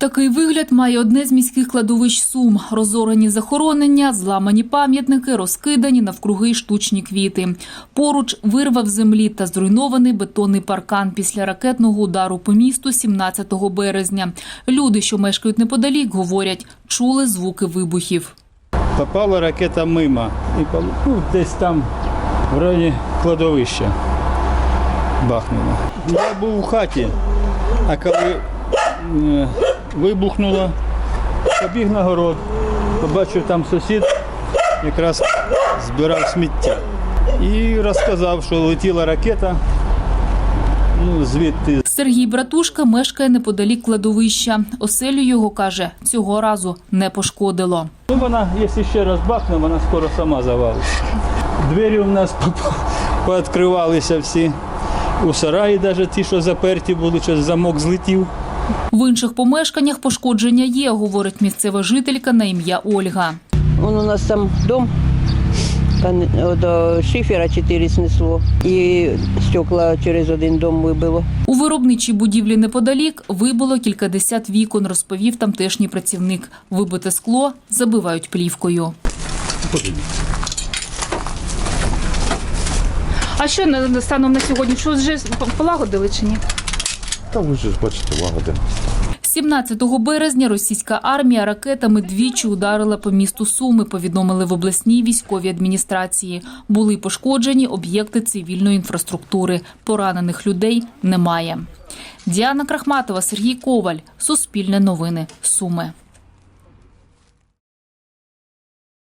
Такий вигляд має одне з міських кладовищ Сум. Розорені захоронення, зламані пам'ятники, розкидані навкруги штучні квіти. Поруч вирва в землі та зруйнований бетонний паркан після ракетного удару по місту 17 березня. Люди, що мешкають неподалік, говорять, чули звуки вибухів. Попала ракета мимо. І ну, десь там в районі кладовища бахнула. Я був у хаті, а коли е, вибухнуло, побіг на город, побачив там сусід, якраз збирав сміття. І розказав, що летіла ракета. Ну, звідти Сергій Братушка мешкає неподалік кладовища. Оселю його каже, цього разу не пошкодило. Ну, вона, якщо ще раз бахне, вона скоро сама завалиться. Двері у нас по- пооткривалися всі. У сараї навіть ті, що заперті були, що замок злетів. В інших помешканнях пошкодження є, говорить місцева жителька на ім'я Ольга. Он у нас там дом, до шифера 4 снесло, і стекла через один дом вибило. У виробничій будівлі неподалік вибило кількадесят вікон, розповів тамтешній працівник. Вибите скло забивають плівкою. А що станом на сьогодні? Що вже полагодили чи ні? Та ви ж бачите, лагодин. 17 березня російська армія ракетами двічі ударила по місту Суми, повідомили в обласній військовій адміністрації. Були пошкоджені об'єкти цивільної інфраструктури. Поранених людей немає. Діана Крахматова, Сергій Коваль. Суспільне новини. Суми.